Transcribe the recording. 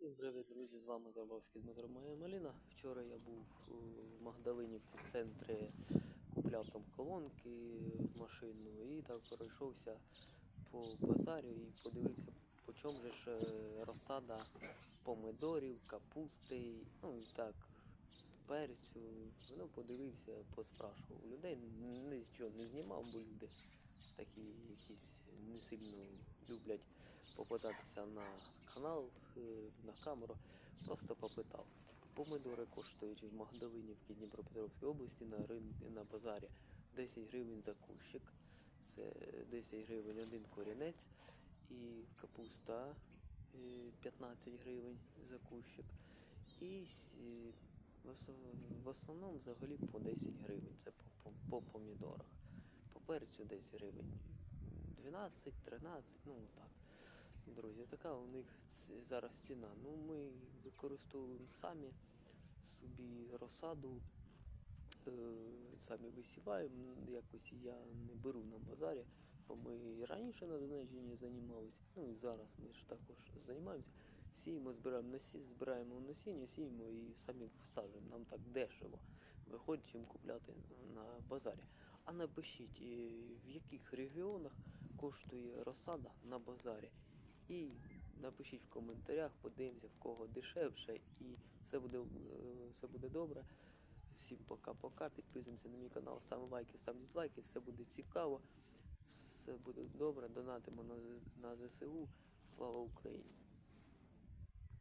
Всім привіт, друзі! З вами Торбовський Дмитро Моя Маліна. Вчора я був у Магдалині в центрі, купляв там колонки в машину і так пройшовся по базарю і подивився, по чому ж е, розсада помидорів, капусти, ну і так, перцю. Ну, подивився, поспрашував людей, нічого не знімав, бо люди такі якісь не сильно люблять попадатися на канал, е, на камеру. Просто попитав. Помидори коштують в Магдалинівці Дніпропетровській області на ринку на базарі 10 гривень за кущик. Це 10 гривень один корінець і капуста е, 15 гривень за кущик. І в в основному взагалі по 10 гривень. Це по, по, по помідорах. По перцю десь гривень 12-13, ну так. Друзі, така у них зараз ціна. Ну, ми використовуємо самі собі розсаду, е, самі висіваємо. Якось я не беру на базарі, бо ми і раніше на Донеччині займалися, ну і зараз ми ж також займаємося. Сіємо, збираємо насі, збираємо насіння, сіємо і самі всаджуємо. Нам так дешево виходить, чим купляти на базарі. А напишіть, е, в яких регіонах коштує розсада на базарі. І напишіть в коментарях, подивимося, в кого дешевше, і все буде, е, все буде добре. Всім пока-пока. Підписуємося на мій канал, ставимо лайки, ставимо дізлайки, все буде цікаво, все буде добре. Донатимо на ЗСУ. Слава Україні!